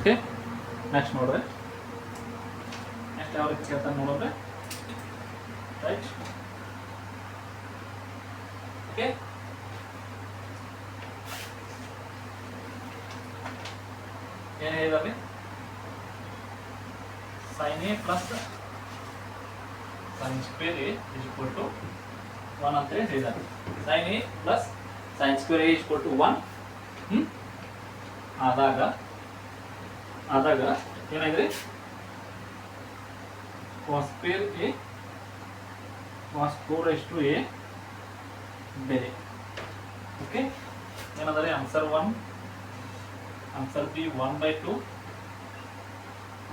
Okay next ನೋಡ್ರಿ next ಯಾವ ರೀತಿ ಕೇಳ್ತಾನೆ ನೋಡಿದ್ರೆ ರೈಟ್ ಓಕೆ ಏನು ಹೇಳಿದಾರೆ sine A plus sine square A is equal to one ಅಂತ ಹೇಳಿ ಹೇಳಿದ್ದಾರೆ sine A plus sine square A is equal to one ಹ್ಞೂ ಆದಾಗ ಆದಾಗ ಏನಾಗಿದೆ ವಾಸ್ಪೇರ್ A was four is to A ಬೇರೆ. ಓಕೆ ಏನಂದರೆ answer one answer B one by two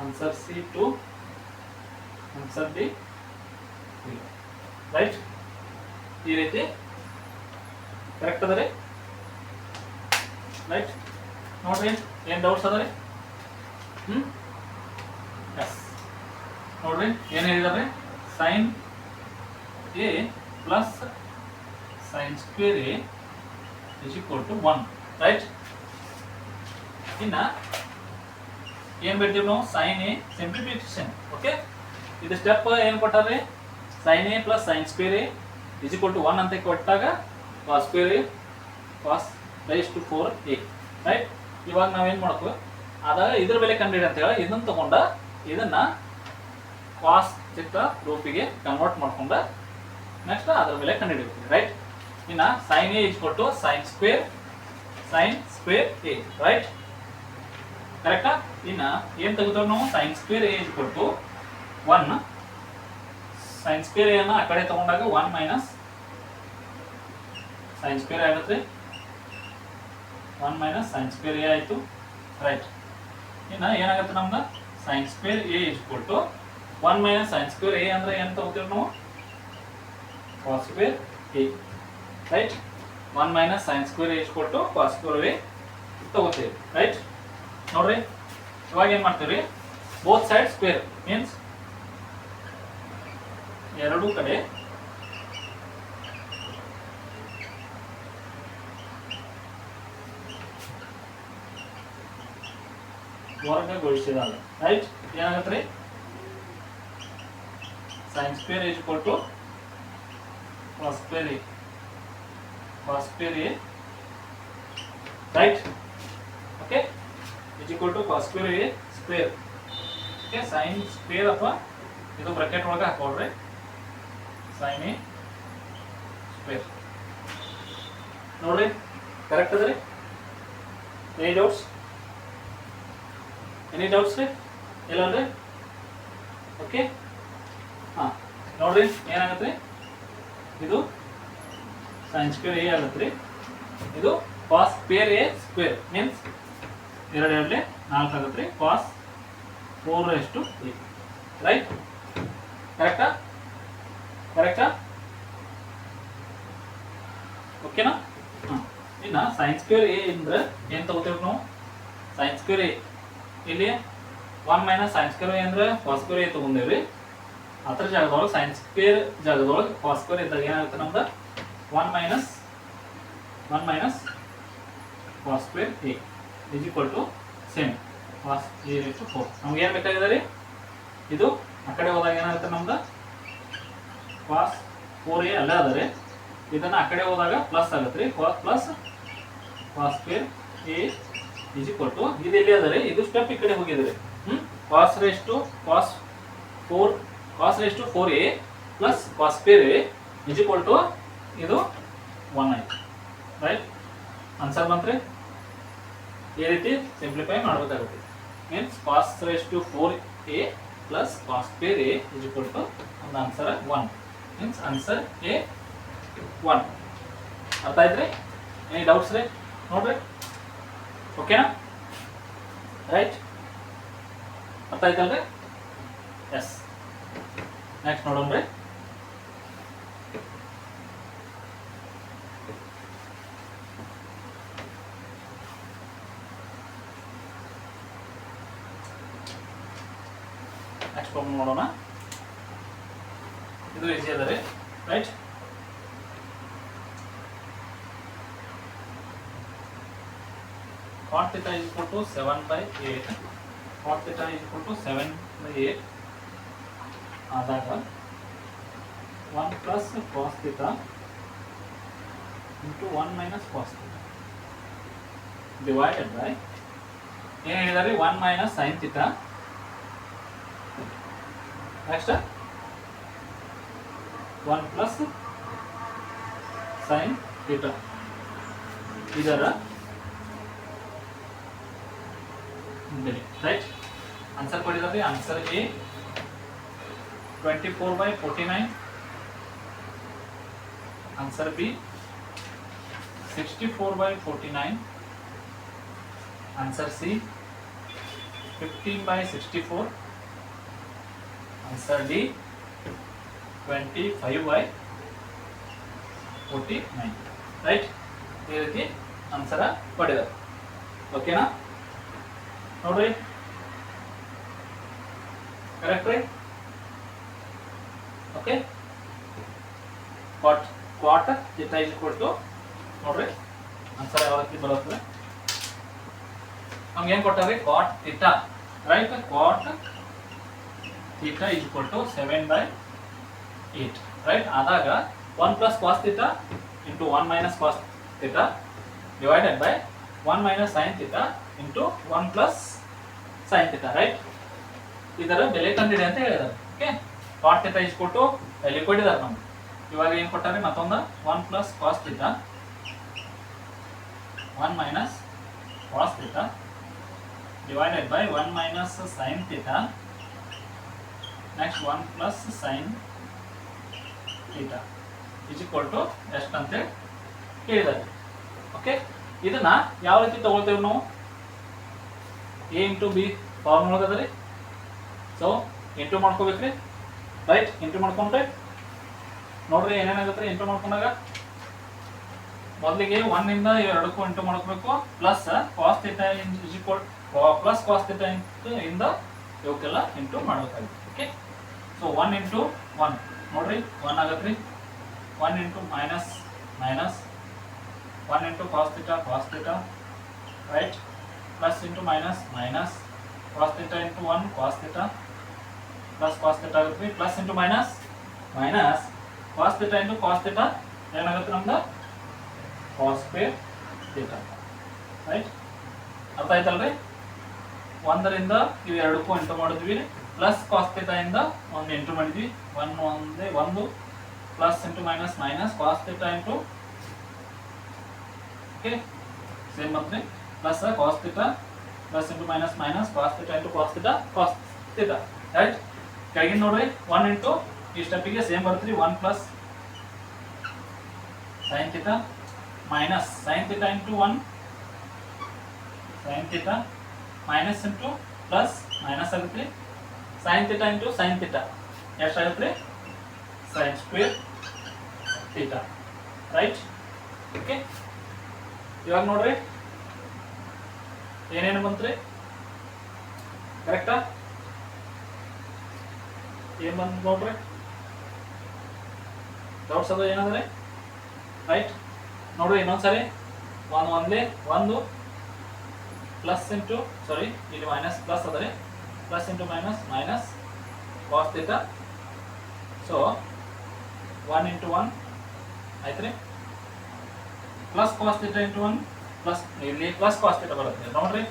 answer C two answer D right ಈ ರೀತಿ. ಕರೆಕ್ಟ್ ಅದ ರೀ ರೈಟ್ ನೋಡ್ರಿ, ಏನು ಡೌಟ್ಸ್ ಅದ ರೀ ಹ್ಞೂ ಎಸ್ ನೋಡ್ರಿ, ಏನು ಹೇಳಿದಾರೆ sine A plus sine square A is equal to one right ಇನ್ನ ಏನು ಬಿಡ್ತೀವಿ ನಾವು? ಸೈನ್ ಎ ಸಿಂಪ್ಲಿಫಿಕೇಶನ್ ಓಕೆ ಇದು ಸ್ಟೆಪ್ ಏನು ಕೊಟ್ಟಾರೆ sine A plus sine square A is to one ಅಂತ ಕೊಟ್ಟಾಗ cos square A cos raise to four A right ಇವಾಗ ನಾವೇನು ಮಾಡ್ಕೋ ಆದಾಗ ಇದ್ರ ಬೆಲೆ ಕಂಡಿಡಿ ಅಂತ ಹೇಳಿ ಇದನ್ನ ತಗೊಂಡ ಇದನ್ನ ಕಾಸ್ ಚಿತ್ತ ರೂಪಿಗೆ ಕನ್ವರ್ಟ್ ಮಾಡ್ಕೊಂಡ ನೆಕ್ಸ್ಟ್ ಅದ್ರ ಬೆಲೆ ಕಂಡುಹಿಡಿತೀವಿ ರೈಟ್ ಇನ್ನ ಸೈನ್ ಎ ಇಸ್ ಕೊಟ್ಟು sine square sine square A right ಕರೆಕ್ಟಾ ಇನ್ನ ಏನ್ ತೆಗೆದವ್ ನಾವು? ಸೈನ್ ಸ್ಕ್ವೇರ್ ಎ ಇಸ್ ಕೊಟ್ಟು ಒನ್ ಸೈನ್ ಸ್ಕ್ವೇರ್ ಎನ್ನ ಆ ಕಡೆ ತಗೊಂಡಾಗ ಒನ್ ಮೈನಸ್ ಸೈನ್ ಸ್ಕ್ವೇರ್ ಆಗುತ್ತೆ. One minus sine square A ಆಯಿತು ರೈಟ್ ಇನ್ನು ಏನಾಗುತ್ತೆ ನಮ್ದು? Sine square A is to one minus sine square A ಅಂದ್ರೆ ಏನು ತಗೋತೀವಿ ನಾವು? Cos square A right one minus sine square A is to cos square A ತಗೋತೀವಿ ರೈಟ್ ನೋಡ್ರಿ, ಇವಾಗ ಏನು ಮಾಡ್ತೀವಿ ಬೋತ್ ಸೈಡ್ ಸ್ಕ್ವೇರ್ ಮೀನ್ಸ್ ಎರಡು ಕಡೆ ವರ್ಗಗೊಳಿಸಿದಾಗ ರೈಟ್ ಏನಾಗತ್ತೆ ರೀ sine square is equal to cos square A cos square A right okay is equal to cos square A square okay sine square ಅಥವಾ ಇದು ಬ್ರಾಕೆಟ್ ಒಳಗೆ ಹಾಕೊಳ್ರಿ ಸೈನ್ ಎ ಸ್ಕ್ವೇರ್ ನೋಡ್ರಿ correct ಅದ ರೀ ಎನಿ ಡೌಟ್ಸ್ ಎನಿ ಡೌಟ್ಸ್ ರೀ ಇಲ್ಲ ರೀ ಓಕೆ ಹಾಂ, ನೋಡ್ರಿ, ಏನಾಗತ್ತೆ? ರೀ ಇದು ಸೈನ್ ಸ್ಕ್ವೇರ್ ಎ ಆಗತ್ತೆ ರೀ. ಇದು cos square A square means ಎರಡು ಎರಡಲೆ ನಾಲ್ಕು ಆಗತ್ತೆ ರೀ. ಕಾಸ್ ಫೋರ್ ಎಷ್ಟು ಎ ರೈಟ್ ಕರೆಕ್ಟಾ ಕರೆಕ್ಟಾ ಓಕೆನಾ ಹಾಂ, ಇನ್ನು ಸೈನ್ಸ್ ಸ್ಕ್ವೇರ್ ಎ ಅಂದ್ರೆ ಏನು ತಗೋತೀವಿ ನಾವು? ಸೈನ್ಸ್ ಸ್ಕ್ವೇರ್ ಎ ಇಲ್ಲಿ one minus sines square y ಅಂದ್ರೆ ಕಾಸ್ ಸ್ಕ್ವೇರ್ ತಗೊಂಡೇವ್ರಿ. ಅದ್ರ ಜಾಗದೊಳಗೆ ಸೈನ್ಸ್ ಸ್ಕ್ವೇರ್ ಜಾಗದೊಳಗೆ ಕಾಸ್ ಸ್ಕ್ವೇರ್ ಇದ್ದಾಗ ಏನಾಗುತ್ತೆ ನಮ್ದು? One minus one minus cos square A is equal to same cos A to four ನಮ್ಗೆ ಏನು ಬೇಕಾಗಿದೆ ರೀ? ಇದು ಆ ಕಡೆ ಹೋದಾಗ ಏನಾಗುತ್ತೆ ನಮ್ದು? ಕಾಸ್ ಫೋರ್ ಎ ಅಲ್ಲೇ ಅದ ರೀ. ಇದನ್ನು ಆ ಕಡೆ ಹೋದಾಗ ಪ್ಲಸ್ ಆಗುತ್ತೆ ರೀ. Plus cos square A is equal to ಇದು ಎಲ್ಲಿ ಅದ ರೀ ಇದು ಸ್ಟೆಪ್ ಈ ಕಡೆ ಹೋಗಿದೆ ಹ್ಮ್? Cos raise to cos four cos raise to four A plus cos pair A is equal to ಇದು ಒನ್ ಆಯ್ತು ರೈಟ್ ಆನ್ಸರ್ ಬಂತ್ರಿ? ಈ ರೀತಿ ಸಿಂಪ್ಲಿಫೈ ಮಾಡಬೇಕಾಗುತ್ತೆ. Means cos raise to four A plus cos pair A is equal to ಒಂದು answer one means answer A one ಅರ್ಥ ಆಯ್ತು ರೀ ಎನಿ ಡೌಟ್ಸ್ ರೀ? ನೋಡ್ರಿ? ಓಕೆನಾ ರೈಟ್ ಅರ್ಥ ಆಯ್ತಲ್ರಿ ಎಸ್ ನೆಕ್ಸ್ಟ್ ನೋಡೋಣ ರೀ. ನೆಕ್ಸ್ಟ್ ಪ್ರಾಬ್ಲಮ್ ನೋಡೋಣ. ಇದು ಈಸಿ ಅದ ರೀ. Right cot theta is equal to 7 by 8 cot theta is equal to 7 by 8 ಆದಾಗ 1 plus cos theta into 1 minus cos theta divided by ಏನು ಹೇಳಿದಾರೆ 1 minus sin theta next 1 plus sin theta ಇದರ ಬೆಲೆ right answer ಕೊಟ್ಟಿದ್ದಾರೆ answer A twenty four by forty nine answer B sixty four by forty nine answer C fifteen by sixty four answer D twenty five by forty nine right ಈ ರೀತಿ ಆನ್ಸರ ಪಡೆದರು ಓಕೆನಾ ನೋಡ್ರಿ correct ರೀ? Okay cot cot theta is equal to ನೋಡ್ರಿ. Answer ಯಾವ ರೀತಿ ಬರುತ್ತೆ? ನಮ್ಗೆ ಏನು ಕೊಟ್ಟಾರೆ cot theta right cot theta is equal to seven by eight right ಆದಾಗ one plus cos theta into one minus cos theta divided by one minus sine theta into one plus sine theta right ಇದರ ಬೆಲೆ ಕಂಡಿಡಿ ಅಂತ ಹೇಳಿದಾರೆ okay cot theta is ಕೊಟ್ಟು ಬೆಲೆ ಕೊಟ್ಟಿದ್ದಾರೆ ನಮ್ಗೆ. ಇವಾಗ ಏನು ಕೊಟ್ಟಾರೆ, ಮತ್ತೊಂದು one plus cos theta one minus cos theta divided by one minus sine theta next one plus sine theta is ಕೊಟ್ಟು ಟು ಎಷ್ಟು ಅಂತ ಹೇಳಿದ್ದಾರೆ ಓಕೆ ಇದನ್ನ ಯಾವ ರೀತಿ ತಗೊಳ್ತೇವೆ ನಾವು? ಎ ಇಂಟು ಬಿ ಫಾರ್ಮುಲಾ ಒಳಗದ ರೀ ಸೊ ಇಂಟು ಮಾಡ್ಕೋಬೇಕ್ರಿ. ರೈಟ್ ಇಂಟು ಮಾಡ್ಕೊಂಡ್ರೆ, ನೋಡ್ರಿ ಏನೇನಾಗುತ್ತೆ ಇಂಟು ಮಾಡ್ಕೊಂಡಾಗ. ಮೊದಲಿಗೆ ಒನ್ನಿಂದ ಎರಡಕ್ಕೂ ಎಂಟು ಮಾಡ್ಕೋಬೇಕು ಪ್ಲಸ್ ಕಾಸ್ ಇಟ್ಟ is equal plus cost into ಇಂದ ಇವಕ್ಕೆಲ್ಲ ಇಂಟು ಮಾಡಬೇಕಾಗಿತ್ತು. Okay so one into one ನೋಡ್ರಿ ಒನ್ ಆಗತ್ತೆ ರೀ one into minus minus one into cos theta cos theta right plus into minus minus cos theta into one cos theta plus cos theta ಆಗುತ್ತೆ plus into minus minus cos theta into cos theta ಏನಾಗುತ್ತೆ ನಮ್ದು? ಕಾಸ್ square theta right ಅರ್ಥ ಆಯ್ತಲ್ರಿ? ಒಂದರಿಂದ ಇವು ಎರಡಕ್ಕೂ ಎಂಟು ಮಾಡಿದ್ವಿ plus cos theta ಒಂದು ಎಂಟು ಮಾಡಿದ್ವಿ. ಒನ್ ಒಂದೇ, ಒಂದು plus into minus minus cos theta into okay same ಮತ್ತೆ? Plus cos theta plus into minus minus cos theta into cos theta cos theta right ಕೆಳಗಿನ ನೋಡ್ರಿ ಒನ್ ಇಂಟು ಈ ಸ್ಟೆಪ್ಪಿಗೆ ಸೇಮ್ ಬರ್ತೀರಿ one plus sine theta minus sine theta into one sine theta minus into plus minus ಆಗುತ್ತೆ sine theta into sine theta ಎಷ್ಟಾಗುತ್ತೆ sine square theta right okay ಇವಾಗ ನೋಡ್ರಿ ಏನೇನು ಬಂತ್ರಿ? ಕರೆಕ್ಟಾ ಏನ್ ಬಂದ್ ನೋಡ್ರಿ? ಡೌಟ್ಸ್ ಅದ ಏನಂದ್ರೆ? ರೈಟ್ ನೋಡ್ರಿ ಇನ್ನೊಂದ್ಸರಿ. ಒನ್ ಒಂದೇ ಒಂದು ಪ್ಲಸ್ ಇಂಟು ಸಾರಿ ಇಲ್ಲಿ ಮೈನಸ್ ಪ್ಲಸ್ ಅದ ರೀ. Plus into minus minus cos theta so one into one ಆಯ್ತು ರೀ plus cos theta into one plus ಇಲ್ಲಿ ಪ್ಲಸ್ ಕಾಸ್ ಥೀಟಾ ಬರುತ್ತೆ. ನೋಡ್ರಿ?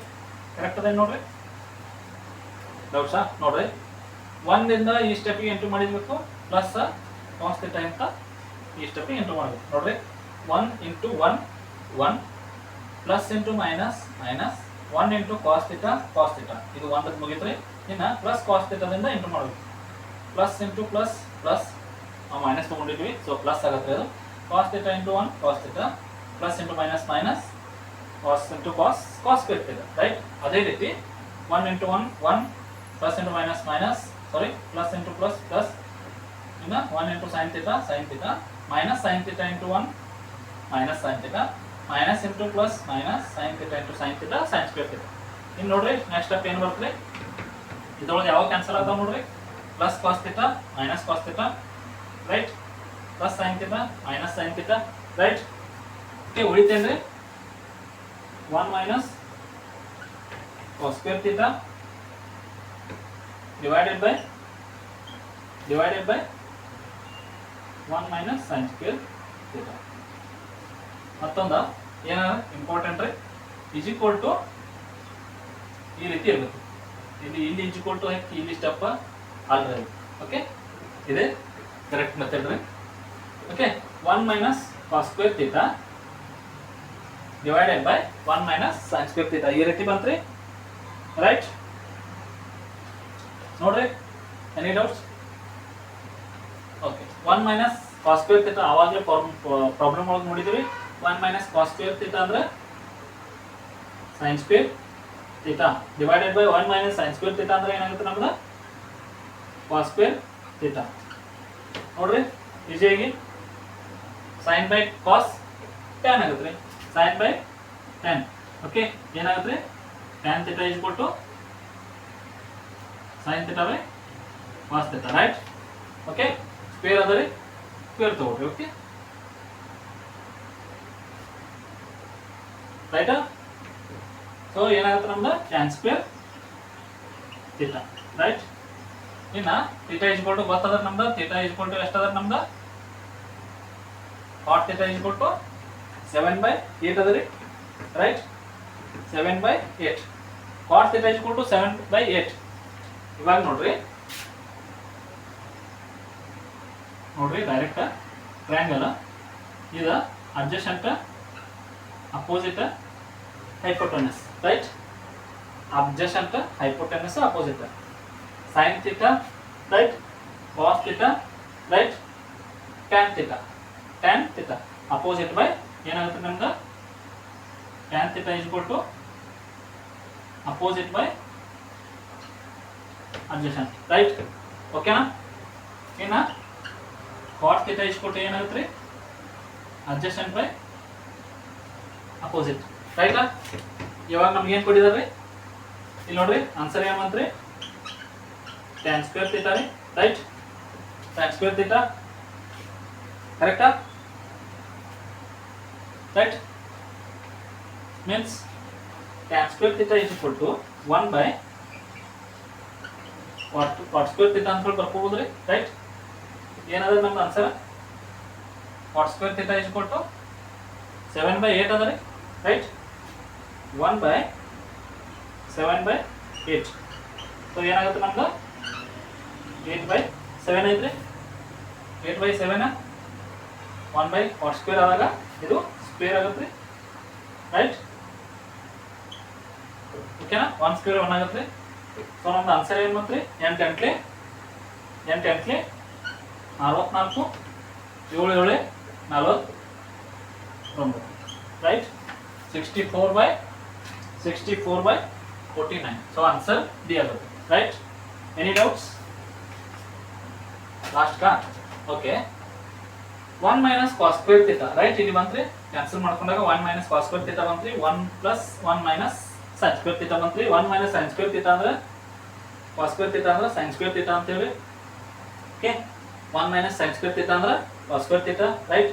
ಕರೆಕ್ಟ್ ಅದ ನೋಡ್ರಿ? ಡೌಟ್ಸಾ ನೋಡ್ರಿ. ಒಂದಿಂದ ಈ ಸ್ಟೆಪ್ಗೆ ಎಂಟು ಮಾಡಿರ್ಬೇಕು. ಪ್ಲಸ್ ಕಾಸ್ ಥೀಟಾ ಅಂತ ಈ ಸ್ಟೆಪ್ಗೆ ಎಂಟು ಮಾಡಬೇಕು. ನೋಡ್ರಿ? One into one one plus into minus minus one into cos theta cos theta ಇದು ಒಂದಕ್ಕೆ ಮುಗಿತ್ರಿ. ಇನ್ನು ಪ್ಲಸ್ ಕಾಸ್ ಥೀಟಾದಿಂದ ಎಂಟ್ರಿ ಮಾಡಬೇಕು. Plus into plus plus minus ತೊಗೊಂಡಿದ್ವಿ. So plus ಆಗುತ್ತೆ ಅದು. Cos theta into one cos theta plus into minus minus cos into cos cos ಇರ್ತದೆ right ಅದೇ ರೀತಿ one into one one plus into minus minus sorry plus into plus plus ಇನ್ನು one into sine theta sine theta minus sine theta into one minus sine theta minus into plus minus sine theta into sine theta sine square theta ಇನ್ನು ನೋಡ್ರಿ next step ಏನು ಬರ್ತದೆ? ಇದ್ರೊಳಗೆ ಯಾವ cancel ಆಗ್ತಾವ ನೋಡ್ರಿ? Plus cos theta minus cos theta right plus sine theta minus sine theta right okay ಉಳಿತೇನ್ರಿ? One minus cos square theta divided by divided by 1 minus sin square theta. ಮತ್ತೊಂದ, ಏನ? Important ರೀ. Is equal to ಈ ರೀತಿ ಇರಬೇಕು ಇಲ್ಲಿ ಇಲ್ಲಿ is equal to ಹಾಕಿ, ಇಲ್ಲಿ ಸ್ಟೆಪ್ ಆಲ್ರೆಡಿ ಓಕೆ ಇದೆ? ಕರೆಕ್ಟ್ ಮೆಥಡ್ ರೀ. Okay one minus cos square theta divided by one minus sine square theta ಈ ರೀತಿ ಬಂತ್ರಿ? ರೈಟ್ ನೋಡ್ರಿ? Any doubts okay one minus cos square theta ಆವಾಗಲೇ ಪ್ರಾಬ್ಲಮ್ ಒಳಗೆ ನೋಡಿದ್ವಿ ಒನ್ ಮೈನಸ್ ಕಾಸ್ ಸ್ಕ್ವೇರ್ ಅಂದ್ರೆ sine square theta divided by one minus sine square theta ಅಂದ್ರೆ ಏನಾಗುತ್ತೆ ನಮ್ದು? ಕಾಸ್ ಸ್ಕ್ವೇರ್ ನೋಡ್ರಿ? ಈಸಿಯಾಗಿ ಸೈನ್ ಬೈ ಕಾಸ್ ಟ್ಯಾನ್ ಆಗುತ್ತೆ ರೀ ಸೈನ್ ಬೈ ಟೆನ್ ಓಕೆ ಏನಾಗುತ್ತೆ? ಟ್ಯಾನ್ ಥೀಟಾ ಇಸ್ ಕೊಟ್ಟು sine theta by cos theta right okay square ಅದ ರೀ ಸ್ಕ್ವೇರ್ ತಗೊಳ್ರಿ ಓಕೆ ರೈಟಾ ಸೊ ಏನಾಗುತ್ತೆ ನಮ್ದು? ಟ್ಯಾನ್ ಸ್ಕ್ವೇರ್ ಥೀಟಾ ರೈಟ್ ಇನ್ನ ಥೀಟಾ ಇಸ್ ಕೊಟ್ಟು ಗೊತ್ತದ ನಮ್ದು? ಥೀಟಾ ಇಸ್ ಕೊಟ್ಟು ಎಷ್ಟದ ನಮ್ದು? Cot theta is to seven by eight ಅದ್ರೀ right seven by eight cost ಸಿಟೈಟ್ ಕುಂಟು ಸೆವೆನ್ ಬೈ ಏಟ್ ಇವಾಗ ನೋಡ್ರಿ. ನೋಡ್ರಿ ಡೈರೆಕ್ಟ್ರ ಈಗ ಅಡ್ಜೆಷ್ ಅಂಕ ಅಪೋಸಿಟ್ ಹೈಪೋರ್ಟ್ ರೈಟ್ ಅಬ್ಜಸ್ಟ್ ಅಂಟ ಹೈಪೋರ್ opposite sines theta right cos theta right tank theta tank theta opposite by ಏನಾಗುತ್ತೆ ನಮ್ಗೆ ಟ್ಯಾನ್ theta ಇಸ್ ಕೊಟ್ಟು ಅಪೋಸಿಟ್ ಬೈ ಅಡ್ಜಸೆಂಟ್ ರೈಟ್ ಓಕೆನಾ ಏನ ಕಾಟ್ theta ಇಸ್ ಕೊಟ್ಟು ಏನಾಗುತ್ತೆ ರೀ ಅಡ್ಜಸೆಂಟ್ ಬೈ ಅಪೋಸಿಟ್ ರೈಟಾ ಇವಾಗ ನಮ್ಗೆ ಏನು ಕೊಟ್ಟಿದ್ದಾರೆ ಇಲ್ಲಿ ನೋಡ್ರಿ ಆನ್ಸರ್ ಏನು ಬಂತ್ರಿ? ಟ್ಯಾನ್ ಸ್ಕ್ವೇರ್ ಥೀಟಾ ರೀ. ರೈಟ್ ಟ್ಯಾನ್ ಸ್ಕ್ವೇರ್ ಥೀಟಾ ಕರೆಕ್ಟಾ right means tan square theta is equal to one by what what square theta ಅಂತ ಹೇಳಿ ಬರ್ಕೋಬೋದು ರೀ ರೈಟ್ ಏನದ ನಮ್ದು answer square theta is equal to seven by eight ಅದ ರೀ right one by seven by eight so ಏನಾಗುತ್ತೆ eight by seven ಐತ್ರಿ eight by seven one by what square ಆದಾಗ ಇದು ಸ್ಕ್ವೇರ್ ಆಗುತ್ತೆ ರೀ ರೈಟ್ ಓಕೆನಾ ಒನ್ ಸ್ಕ್ವೇರ್ ಒನ್ ಆಗುತ್ತೆ ಸೊ ನಮ್ದು ಆನ್ಸರ್ ಏನು ಬಂತ್ರಿ ಎಂಟು ಎಂಟ್ಲಿ ಎಂಟು ಎಂಟ್ಲಿ ನಲ್ವತ್ನಾಲ್ಕು ಏಳು ಏಳು ನಲ್ವತ್ತೊಂಬತ್ತು right sixty four by sixty four by forty nine so answer D ಆಗುತ್ತೆ ರೈಟ್ ಎನಿ ಡೌಟ್ಸ್ ಲಾಸ್ಟ್ ಕಾ okay one minus cos square theta right ಇಲ್ಲಿ ಬಂತ್ರಿ ಕ್ಯಾನ್ಸಲ್ ಮಾಡ್ಕೊಂಡಾಗ one minus cos square theta ಬಂತ್ರಿ one plus one minus sine square theta ಬಂತ್ರಿ one minus sine square theta ಅಂದ್ರೆ cos square theta ಅಂದ್ರೆ sine square theta ಅಂತೇಳಿ okay one minus sine square theta ಅಂದ್ರೆ cos square theta right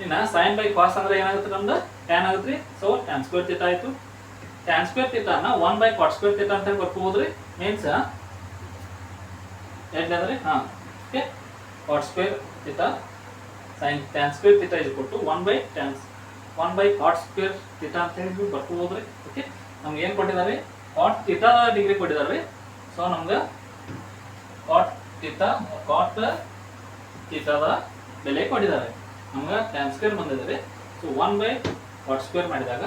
ಇನ್ನ sine by cos ಅಂದ್ರೆ ಏನಾಗುತ್ತೆ ನಮ್ದು tan ಆಗುತ್ತೆ so tan square theta ಆಯ್ತು tan square ಥೀಟಾನ one by cot square theta ಅಂತ ಹೇಳಿ ಬರ್ಕೋಬೋದ್ರಿ ಮೀನ್ಸ್ ಎಲ್ಲಿ ಹಾಂ okay cot square theta sine tan square theta ಇದು ಕೊಟ್ಟು one by tans one by cot square theta ಅಂತ ಹೇಳಿ ಬರ್ಕೋಬೋದ್ರಿ ಓಕೆ ನಮ್ಗೆ ಏನು ಕೊಟ್ಟಿದ್ದಾರೆ ಕಾಟ್ ತಿಟ ಡಿಗ್ರಿ ಕೊಟ್ಟಿದ್ದಾರೆ ಸೊ ನಮ್ಗೆ ಕಾಟ್ ಥೀಟಾ ಕಾಟ್ ಥೀಟಾದ ಬೆಲೆ ಕೊಟ್ಟಿದ್ದಾರೆ ನಮ್ಗೆ ಟ್ಯಾನ್ ಸ್ಕ್ವೇರ್ ಬಂದಿದ್ದಾರೆ so one by cot square ಮಾಡಿದಾಗ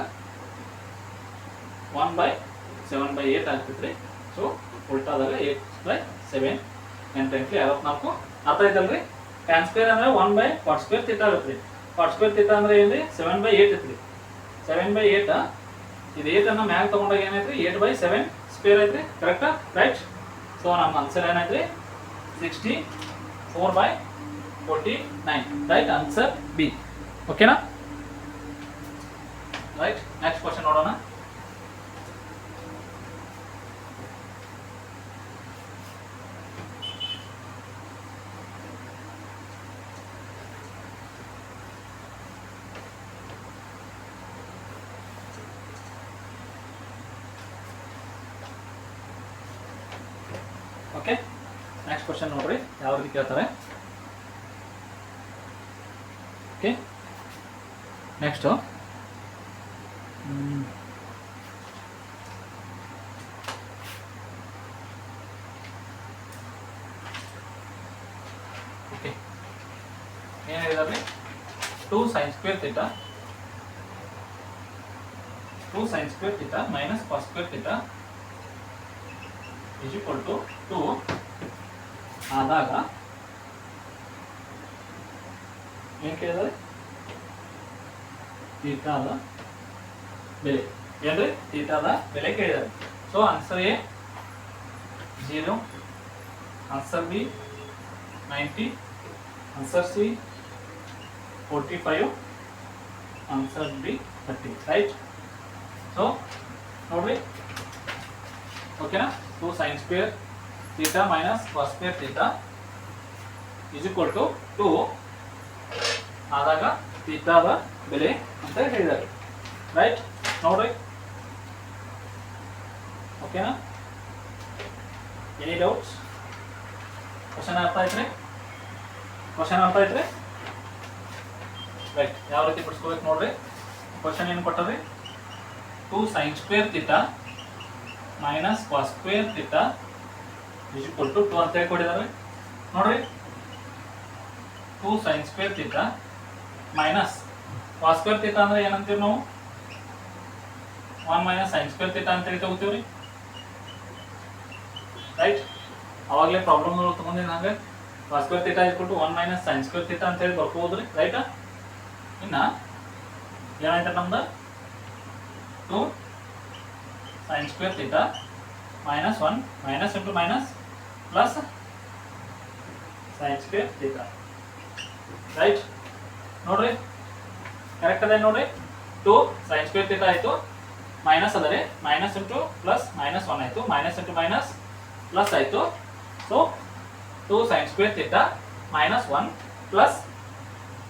one by seven by eight ಆಗ್ತೈತ್ರಿ. ಸೊ ಉಲ್ಟಾದಾಗ ಏಟ್ ಬೈ ಸೆವೆನ್ ಎಂಟು ಎಂಟು ಅರವತ್ನಾಲ್ಕು ಅರ್ಥ ಆಯ್ತಲ್ರಿ? ಟ್ಯಾನ್ ಸ್ಕ್ವೇರ್ ಅಂದ್ರೆ one by cot square theta ಆಗುತ್ತೆ ರೀ ಕಾಟ್ ಸ್ಕ್ವೇರ್ ತಿಟ್ಟ ಅಂದ್ರೆ ಏನ್ರಿ ಸೆವೆನ್ ಬೈ ಏಟ್ ಐತ್ರಿ ಸೆವೆನ್ ಬೈ ಏಟ್ ಇದು ಏಟ್ ಅನ್ನ ಮ್ಯಾಗ ತಗೊಂಡಾಗ ಏನೈತ್ರಿ ಏಟ್ ಬೈ ಸೆವೆನ್ ಸ್ಕ್ವೇರ್ ಐತ್ರಿ ಕರೆಕ್ಟಾ ರೈಟ್ ಸೊ ನಮ್ಮ answer ಏನೈತ್ರಿ sixty four by forty nine right answer B ಓಕೆನಾ ರೈಟ್ ನೆಕ್ಸ್ಟ್ ಕ್ವಶನ್ ನೋಡೋಣ ಓಕೆ ನೆಕ್ಸ್ಟ್ ಕ್ವಶನ್ ನೋಡ್ರಿ, ಯಾವ ರೀತಿ ಕೇಳ್ತಾರೆ? ಓಕೆ ನೆಕ್ಸ್ಟು ಓಕೆ ಏನು ಹೇಳಿದಾರೆ two sine square theta two sine square theta minus cos square theta is equal to two ಆದಾಗ ಏನು ಕೇಳಿದಾರೆ ಥೀಟಾದ ಬೆಲೆ ಏನ್ರಿ ಥೀಟಾದ ಬೆಲೆ ಕೇಳಿದ್ದಾರೆ so answer A zero answer B ninety answer C forty five answer B thirty right so ನೋಡ್ರಿ ಓಕೆನಾ two sine square theta minus cos square theta is equal to two ಆದಾಗ ಥೀಟಾದ ಬೆಲೆ ಅಂತ ಹೇಳಿದ್ದಾರೆ. ರೈಟ್ ನೋಡ್ರಿ. ಓಕೆನಾ ಎನಿ ಡೌಟ್ಸ್ ಕ್ವಶನ್ ಅರ್ಥ ಐತ್ರಿ ಕ್ವಶನ್ ಅರ್ಥ ಐತ್ರಿ ರೈಟ್ ಯಾವ ರೀತಿ ಬಿಡಿಸ್ಕೋಬೇಕು ನೋಡ್ರಿ. ಕ್ವಶನ್ ಏನು ಕೊಟ್ಟರಿ two sine square theta minus cos square theta is equal to two ಅಂತ ಹೇಳಿ ಕೊಟ್ಟಿದ್ದಾರೆ ನೋಡ್ರಿ. Two sine square theta minus cos square theta ಅಂದ್ರೆ ಏನಂತೀವಿ ನಾವು? One minus sine square theta ಅಂತ ಹೇಳಿ ತಗೋತೀವ್ರಿ. ರೈಟ್ ಅವಾಗಲೇ ಪ್ರಾಬ್ಲಮ್ ತಗೊಂಡಿನ ಹಂಗೆ cos square theta to one minus sine square theta ಅಂತ ಹೇಳಿ ಬರ್ಕೋಬೋದ್ರಿ. ರೈಟ್ ಇನ್ನ ಏನಾಯ್ತು ನಮ್ದು? Two sine square theta minus one minus into minus plus sin square theta right ನೋಡ್ರಿ? ಕರೆಕ್ಟ್ ಅದೇ ನೋಡ್ರಿ? ಟು ಸೈನ್ ಸ್ಕ್ವೇರ್ ಥೀಟಾ ಆಯಿತು. ಮೈನಸ್ ಅದರಿ. Minus into plus minus one ಆಯಿತು. ಮೈನಸ್ ಇಂಟು ಮೈನಸ್ ಪ್ಲಸ್ ಆಯಿತು. So two sine square theta minus one plus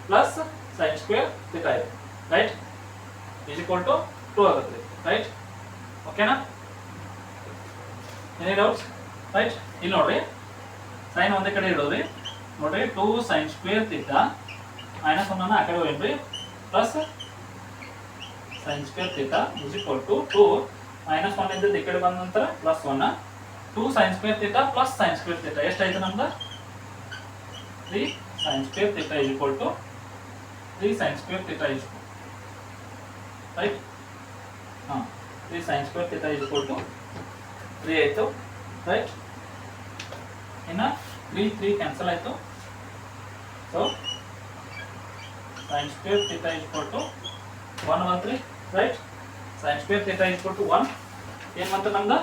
plus sine square theta ಆಯ್ತು. Right is equal to two ಆಗುತ್ತೆ. Right ಓಕೆನಾ any doubts right ಇಲ್ಲಿ ನೋಡ್ರಿ sine ಒಂದೇ ಕಡೆ ಇಡೋದ್ರಿ ನೋಡ್ರಿ two sine square theta minus one ಆ ಕಡೆ ಹೋಗ್ರಿ. Plus sine square theta is equal to two minus one ಇದ್ದದ್ದು ಈ ಕಡೆ ಬಂದ ನಂತರ plus one two sine square theta plus sine square theta ಎಷ್ಟಾಯ್ತು ನಮ್ದು? Three sine square theta is equal to three sine square theta is right ಹಾಂ. Three sine square theta is equal to three ಆಯಿತು. Right ಇನ್ನು three three cancel ಆಯಿತು. So sine square theta is ಕೊಟ್ಟು one one three right sine square theta is ಕೊಟ್ಟು one ಏನು ಬಂತು ನಮ್ದು?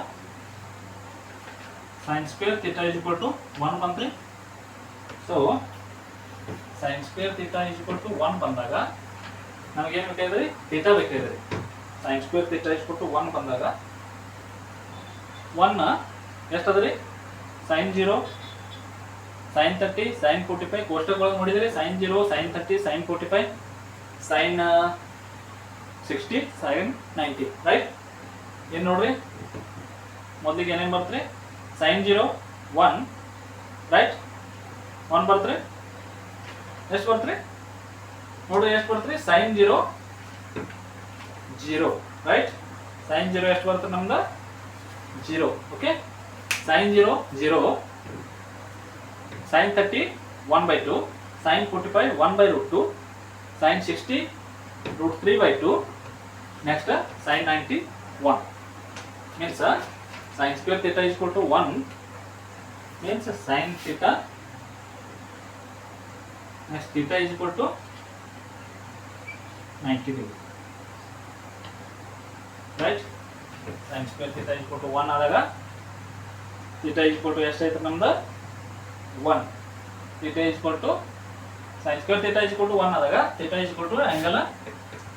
Sine square theta is ಕೊಟ್ಟು one ಬಂತ್ರಿ so sine square theta is ಕೊಟ್ಟು ಒನ್ ಬಂದಾಗ ನಮಗೇನು ಬೇಕಾದ್ರಿ ಥೀಟಾ ಬೇಕಾದ್ರಿ ಸೈನ್ ಸ್ಕ್ವೇರ್ ಥೀಟಾ ಇಸ್ ಕೊಟ್ಟು ಒನ್ ಬಂದಾಗ ಒನ್ ರೀ sine zero sine thirty sine forty five ಕೋಷ್ಟಕಗಳು ನೋಡಿದರೆ sine zero sine thirty sine forty five sine sixty sine ninety right ಏನು ನೋಡ್ರಿ? ಮೊದಲಿಗೆ ಏನೇನು ಬರ್ತ್ರಿ? Sine zero one right one ಬರ್ತ್ರಿ? ಎಷ್ಟು ಬರ್ತೀರಿ? ನೋಡ್ರಿ ಎಷ್ಟು ಬರ್ತೀರಿ? Sine zero zero right sine zero ಎಷ್ಟು ಬರ್ತದೆ ನಮ್ದು? Zero okay sine zero zero sine thirty one by two sine forty five one by root two sine sixty root three by two next sine ninety one means sine square theta is equal to 1 means sin theta next theta is equal to 90 degree right sin square theta is equal to 1 ಆದಾಗ theta is equal to ಎಷ್ಟು ಆಯ್ತು ನಮ್ದು? 1 theta is equal to sin square theta is equal to 1 ಆದಾಗ is equal to angle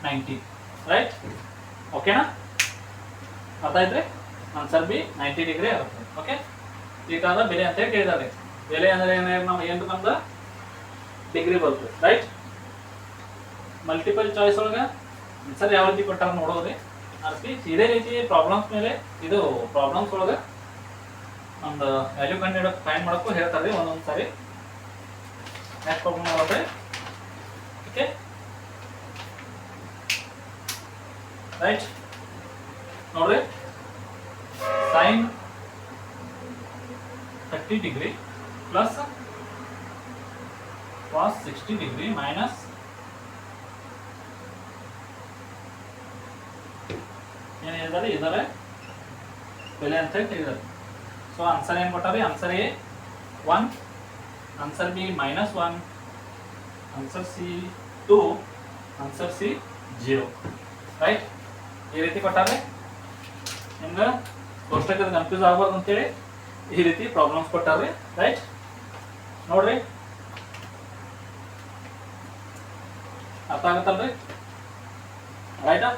90 right? ಓಕೆನಾ ಅರ್ಥ ಆಯ್ತ್ರಿ? Answer B ninety degree ಆಗುತ್ತೆ. Okay ಥೀಟಾದ ಬೆಲೆ ಅಂತ ಹೇಳಿ ಕೇಳಿದಾರೆ. ಬೆಲೆ ಅಂದರೆ ಏನಾರ ನಾವು ಏನು ಬಂದ ಡಿಗ್ರಿ ಬರ್ತದೆ ರೈಟ್ ಮಲ್ಟಿಪಲ್ ಚಾಯ್ಸ್ ಒಳಗೆ ಆನ್ಸರ್ ಯಾವ ರೀತಿ ಕೊಟ್ಟಾರ ನೋಡೋದ್ರಿ. ಅರ್ಸಿ ಇದೇ ರೀತಿ ಪ್ರಾಬ್ಲಮ್ಸ್ ಮೇಲೆ ಇದು ಪ್ರಾಬ್ಲಮ್ಸ್ ಒಳಗೆ ಒಂದು ವ್ಯಾಲ್ಯೂ ಕಂಡು ಫೈಂಡ್ ಮಾಡೋಕ್ಕೂ ಹೇಳ್ತಾರೆ ಒಂದೊಂದು ಸಾರಿ. ನೆಕ್ಸ್ಟ್ ಪ್ರಾಬ್ಲಮ್ ನೋಡ್ರಿ ಓಕೆ ರೈಟ್ ನೋಡ್ರಿ. Sine thirty degree plus cos sixty degree minus ಏನು ಹೇಳಿದಾರೆ ಇದರ ಬೆಲೆ ಅಂತ ಹೇಳಿ ಹೇಳಿದಾರೆ ಸೊ ಆನ್ಸರ್ ಏನು ಕೊಟ್ಟಾರೆ answer A one answer B minus one answer C two answer C zero right ಈ ರೀತಿ ಕೊಟ್ಟಾರೆ ನಿಮ್ಗೆ ಕೋಷ್ಟಕದ ಕನ್ಫ್ಯೂಸ್ ಆಗ್ಬಾರ್ದು ಅಂತೇಳಿ ಈ ರೀತಿ ಪ್ರಾಬ್ಲಮ್ಸ್ ಕೊಟ್ಟಾರೆ. ರೈಟ್ ನೋಡ್ರಿ. ಅರ್ಥ ಆಗುತ್ತಲ್ರಿ? ರೈಟಾ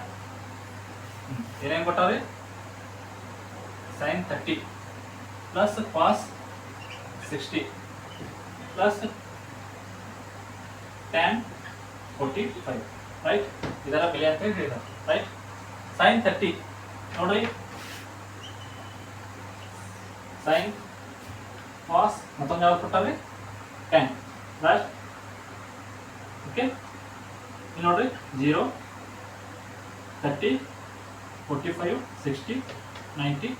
ಏನೇನು ಕೊಟ್ಟಾರೆ? Sine thirty plus cos sixty plus tan forty five right ಇದರ ಬೆಲೆ ಅಂತ ಹೇಳಿ ಹೇಳಿದ್ದಾರೆ ರೈಟ್ ಸೈನ್ ಥರ್ಟಿ ನೋಡ್ರಿ ಸೈನ್ ಪಾಸ್ ಮತ್ತೊಂದು ಯಾವ್ದು ಕೊಟ್ಟಾರೆ ಟ್ಯಾನ್ ರೈಟ್ ಓಕೆ ಇಲ್ಲಿ ನೋಡ್ರಿ zero thirty forty five sixty ninety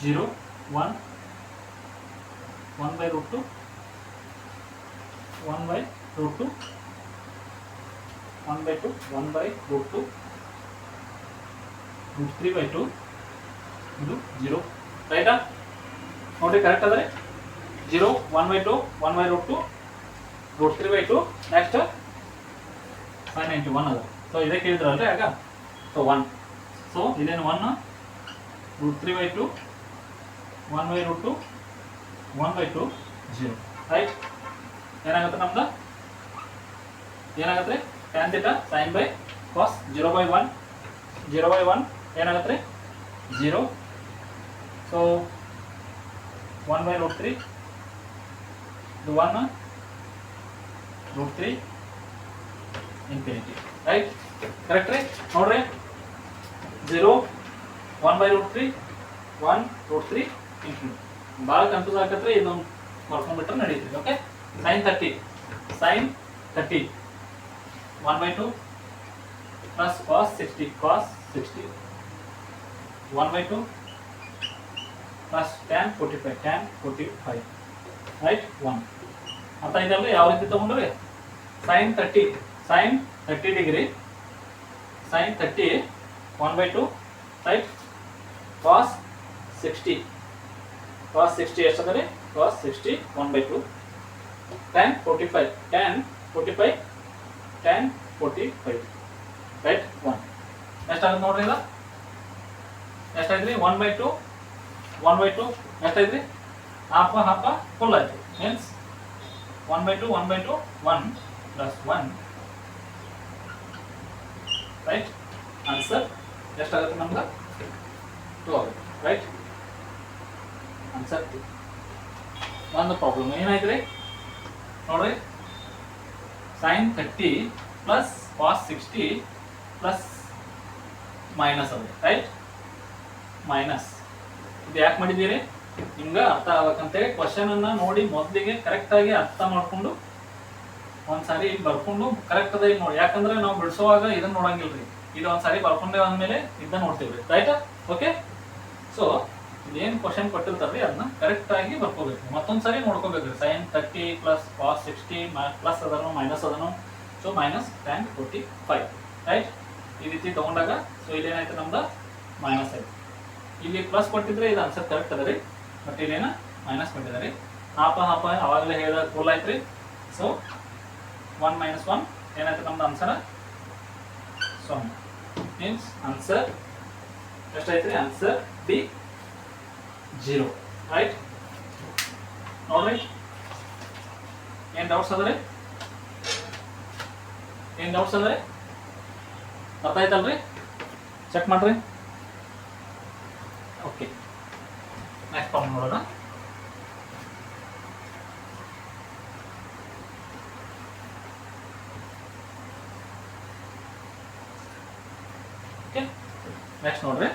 zero one one by root two one by root two one by two one by root two root three by two ಇದು zero ರೈಟಾ ನೋಡ್ರಿ correct ಅದ zero one by two one by root two root three by two next five ninety one ಅದ so ಇದೇ ಕೇಳಿದ್ರಲ್ರಿ ಆಗ so one so ಇದೇನು one root three by two one by root two one by two zero right ಏನಾಗುತ್ತೆ ನಮ್ದು? ಏನಾಗುತ್ತೆ? Tan theta sine by cos zero by one zero by one ಏನಾಗುತ್ತೆ? Zero so one by root three ಇದು one root three infinity right correct ರೀ? ನೋಡ್ರಿ? Zero one by root three one root three infinity ಭಾಳ confuse ಆಗತ್ರಿ ಇದೊಂದು ಮಾಡ್ಕೊಂಡ್ಬಿಟ್ರೆ ನಡೀತೀವಿ okay sine thirty sine thirty one by two plus cos sixty cos sixty one by two plus tan forty five tan forty five right one ಅಂತ ಇದೆಲ್ಲ ಯಾವ ರೀತಿ ತಗೊಂಡ್ರಿ? Sine thirty sine thirty degree sine thirty one by two right cos sixty cos sixty ಎಷ್ಟು ಅದ ರೀ cos sixty one by two tan forty five tan forty five tan forty five right one ಎಷ್ಟಾಗುತ್ತೆ ನೋಡ್ರಿ ಈಗ ಎಷ್ಟಾಯ್ತು one by two one by two ಎಷ್ಟಾಯ್ತು ರೀ half half full ಆಯ್ತು means one by two one by two one plus one right answer ಎಷ್ಟಾಗುತ್ತೆ ನಮ್ಗೆ two ಆಗುತ್ತೆ ರೈಟ್ ಟು ಒಂದು ಪ್ರಾಬ್ಲಮ್ ಏನಾಯ್ತ್ರಿ? ರೀ ನೋಡ್ರಿ. Sine thirty plus cos sixty plus minus ಅದ ರೈಟ್ ಮೈನಸ್ ಇದು ಯಾಕೆ ಮಾಡಿದ್ದೀರಿ? ನಿಮ್ಗೆ ಅರ್ಥ ಆಗ್ಬೇಕಂತೇಳಿ ಕ್ವಶನ್ ಅನ್ನ ನೋಡಿ ಮೊದಲಿಗೆ ಕರೆಕ್ಟಾಗಿ ಅರ್ಥ ಮಾಡ್ಕೊಂಡು ಒಂದ್ಸಾರಿ ಬರ್ಕೊಂಡು ಕರೆಕ್ಟ್ ಅದ ನೋಡಿ. ಯಾಕಂದ್ರೆ ನಾವು ಬಿಡಿಸುವಾಗ ಇದನ್ನ ನೋಡಂಗಿಲ್ರಿ. ಇದು ಒಂದ್ಸಾರಿ ಬರ್ಕೊಂಡೇವ್ ಅಂದ್ಮೇಲೆ ಇದನ್ನ ರೀ ರೈಟ್ ಓಕೆ ಸೊ ಇದೇನ್ ಕ್ವಶನ್ ಕೊಟ್ಟಿರ್ತಾರ್ರಿ ಅದನ್ನ ಕರೆಕ್ಟ್ ಆಗಿ ಬರ್ಕೋಬೇಕು. ಮತ್ತೊಂದು ಸಾರಿ ನೋಡ್ಕೋಬೇಕು sine thirty plus cos sixty plus ಅದನ್ನು ಮೈನಸ್ ಅದನ್ನು. So minus tan forty five right ಈ ರೀತಿ ತಗೊಂಡಾಗ ಸೊ ಇಲ್ಲೇನಾಯ್ತು ನಮ್ದು? ಮೈನಸ್ ಆಯ್ತು. ಇಲ್ಲಿ ಪ್ಲಸ್ ಕೊಟ್ಟಿದ್ರೆ ಇದು ಆನ್ಸರ್ ಕರೆಕ್ಟ್ ಅದ ರೀ. ಬಟ್ ಇಲ್ಲೇನ? ಮೈನಸ್ ಕೊಟ್ಟಿದ್ದಾರೆ ಹಾಪ ಹಾಪ, ಅವಾಗಲೇ ಹೇಳಿದ ಕೂಲ್ ಆಯ್ತು ರೀ ಸೊ ಒನ್ ಮೈನಸ್ ಒನ್ ಏನಾಯ್ತು ನಮ್ದು ಆನ್ಸರ್ ಸೊ ಮೀನ್ಸ್ ಆನ್ಸರ್ ಎಷ್ಟಾಯ್ತು ರೀ ಆನ್ಸರ್ ಡಿ ಜೀರೋ ರೈಟ್ ನೋಡ್ರಿ ಏನ್ ಡೌಟ್ಸ್ ಅದ ರೀ ಏನ್ ಡೌಟ್ಸ್ ಅದ ರೀ ಅರ್ಥ ಆಯ್ತಲ್ರಿ ಚೆಕ್ ಮಾಡ್ರಿ ಓಕೆ ನೆಕ್ಸ್ಟ್ ಪ್ರಾಬ್ಲಮ್ ನೋಡೋಣ. ಓಕೆ ನೆಕ್ಸ್ಟ್ ನೋಡ್ರಿ.